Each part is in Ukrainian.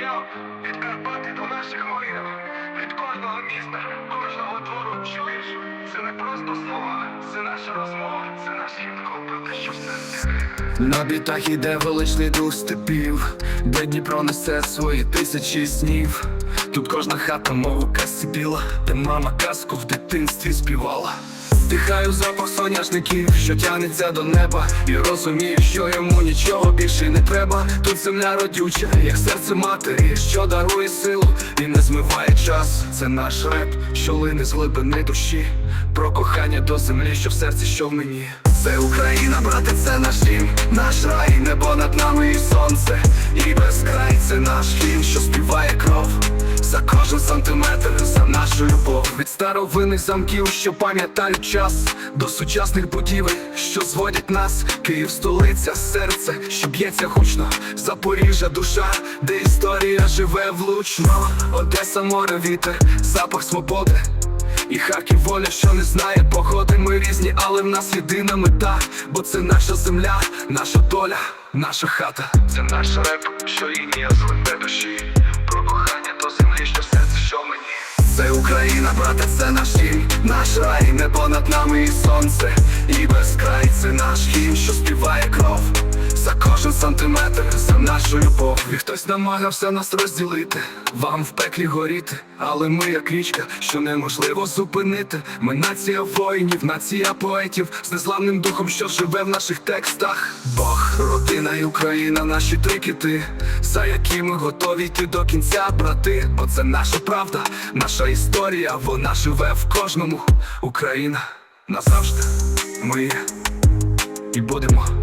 Я від Карпати до наших воїнів, від кожного міста, кожного двору чуєш. Це не просто слова, це наша розмова, це наш те, що все. На бітах іде величний дух степів, де Дніпро несе свої тисячі снів. Тут кожна хата, мов у казці біла, де мама казку в дитинстві співала. Дихаю запах соняшників, що тягнеться до неба, і розумію, що йому нічого більше не треба. Тут земля родюча, як серце матері, що дарує силу і не змиває час. Це наш реп, що лине з глибини душі, про кохання до землі, що в серці, що в мені. Це Україна, брате, це наш дім, наш рай, небо над нами і сонце, кожен сантиметр, за нашу любов. Від старовинних замків, що пам'ятають час. До сучасних будівель, що зводять нас. Київ столиця, серце, що б'ється гучно. Запоріжжя, душа, де історія живе влучно. Одеса, море, вітер, запах свободи. І Харків воля, що не знає погоди, ми різні, але в нас єдина мета, бо це наша земля, наша доля, наша хата. Це наш реп, що лінія з глибини душі, до землі, що в серці, що мені. Це Україна, брате, це наш дім, наш рай, не понад нами і сонце, і безкрай це наш гімн, що співає кров. За кожен сантиметр, за нашу любов І хтось намагався нас розділити, вам в пеклі горіти, але ми як річка, що неможливо зупинити. Ми нація воїнів, нація поетів з незламним духом, що живе в наших текстах. Бог, родина і Україна, наші три кити, за які ми готові йти до кінця, брати. Бо це наша правда, наша історія, вона живе в кожному. Україна назавжди ми і будемо.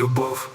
Любов.